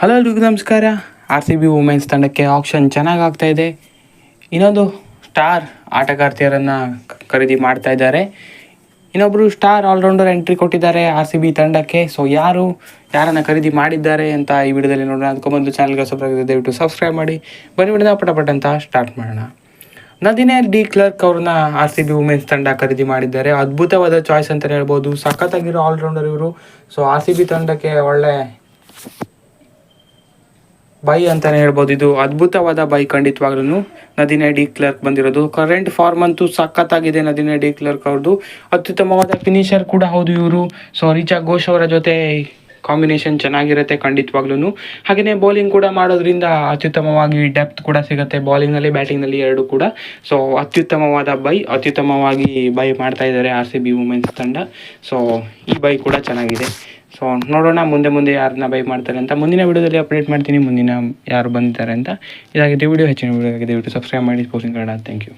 Hello ಎಲ್ರಿಗೂ ನಮಸ್ಕಾರ. R C B women's ತಂಡಕ್ಕೆ ಆಪ್ಷನ್ ಚೆನ್ನಾಗಿ ಇದೆ. ಇನ್ನೊಂದು ಸ್ಟಾರ್ ಆಟಗಾರ್ತಿಯರನ್ನು ಖರೀದಿ ಮಾಡ್ತಾ ಇದ್ದಾರೆ. ಇನ್ನೊಬ್ಬರು ಸ್ಟಾರ್ ಆಲ್ರೌಂಡರ್ ಎಂಟ್ರಿ ಕೊಟ್ಟಿದ್ದಾರೆ ಆರ್ ಸಿ ಬಿ ತಂಡಕ್ಕೆ. ಸೊ ಯಾರು, ಯಾರನ್ನು ಖರೀದಿ ಮಾಡಿದ್ದಾರೆ ಅಂತ ಈ ವಿಡಿಯೋದಲ್ಲಿ ನೋಡೋಣ. ಅದಕ್ಕೊಂಬಂದು ಚಾನಲ್ಗೆ ಸಬ್ಸ್ಕ್ರೈಬ್ ದಯವಿಟ್ಟು ಸಬ್ಸ್ಕ್ರೈಬ್ ಮಾಡಿ. ಬನ್ನಿ ಬಿಡಿದ ಪಟಪಟ ಅಂತ ಸ್ಟಾರ್ಟ್ ಮಾಡೋಣ. ನದಿನೇ ಡಿ ಕ್ಲರ್ಕ್ ಅವ್ರನ್ನ ಆರ್ ಸಿ ಬಿ ವುಮೆನ್ಸ್ ತಂಡ ಖರೀದಿ ಮಾಡಿದ್ದಾರೆ. ಅದ್ಭುತವಾದ ಚಾಯ್ಸ್ ಅಂತಲೇ ಹೇಳ್ಬೋದು. ಸಖತ್ತಾಗಿರೋ ಆಲ್ರೌಂಡರ್ ಇವರು. ಸೊ ಆರ್ ಸಿ ಬಿ ತಂಡಕ್ಕೆ ಒಳ್ಳೆ ಬೈ ಅಂತಲೇ ಹೇಳ್ಬೋದು. ಇದು ಅದ್ಭುತವಾದ ಬೈ ಖಂಡಿತವಾಗ್ಲೂ ನದಿನ ಡಿ ಕ್ಲರ್ಕ್ ಬಂದಿರೋದು. ಕರೆಂಟ್ ಫಾರ್ಮ್ ಅಂತೂ ಸಖತ್ತಾಗಿದೆ ನದಿನ ಡಿ ಕ್ಲರ್ಕ್ ಅವ್ರದ್ದು. ಅತ್ಯುತ್ತಮವಾದ ಫಿನಿಷರ್ ಕೂಡ ಹೌದು ಇವರು. ಸೊ ರಿಚಾ ಘೋಷ್ ಅವರ ಜೊತೆ ಕಾಂಬಿನೇಷನ್ ಚೆನ್ನಾಗಿರುತ್ತೆ ಖಂಡಿತವಾಗ್ಲೂ ಹಾಗೆಯೇ ಬೌಲಿಂಗ್ ಕೂಡ ಮಾಡೋದ್ರಿಂದ ಅತ್ಯುತ್ತಮವಾಗಿ ಡೆಪ್ತ್ ಕೂಡ ಸಿಗುತ್ತೆ ಬೌಲಿಂಗ್ನಲ್ಲಿ, ಬ್ಯಾಟಿಂಗ್ನಲ್ಲಿ ಎರಡು ಕೂಡ. ಸೊ ಅತ್ಯುತ್ತಮವಾದ ಬೈ, ಅತ್ಯುತ್ತಮವಾಗಿ ಬೈ ಮಾಡ್ತಾ ಇದ್ದಾರೆ ಆರ್ ಸಿ ಬಿ ವುಮೆನ್ಸ್ ತಂಡ. ಸೊ ಈ ಬೈ ಕೂಡ ಚೆನ್ನಾಗಿದೆ. ಸೊ ನೋಡೋಣ, ಮುಂದೆ ಮುಂದೆ ಯಾರನ್ನ ಬೈ ಮಾಡ್ತಾರೆ ಅಂತ. ಮುಂದಿನ ವೀಡಿಯೋದಲ್ಲಿ ಅಪ್ಡೇಟ್ ಮಾಡ್ತೀನಿ. ಮುಂದಿನ ಯಾರು ಬಂದಿದ್ದಾರೆ ಅಂತ. ಇದಾಗಿದೆ ವಿಡಿಯೋ ಹೆಚ್ಚಿನ ವೀಡಿಯೋ ಆಗಿದೆ ದಯವಿಟ್ಟು ಸಬ್ಸ್ಕ್ರೈಬ್ ಮಾಡಿ ಪೋಸ್ಟಿಂಗ್ ಕನ್ನಡ. Thank you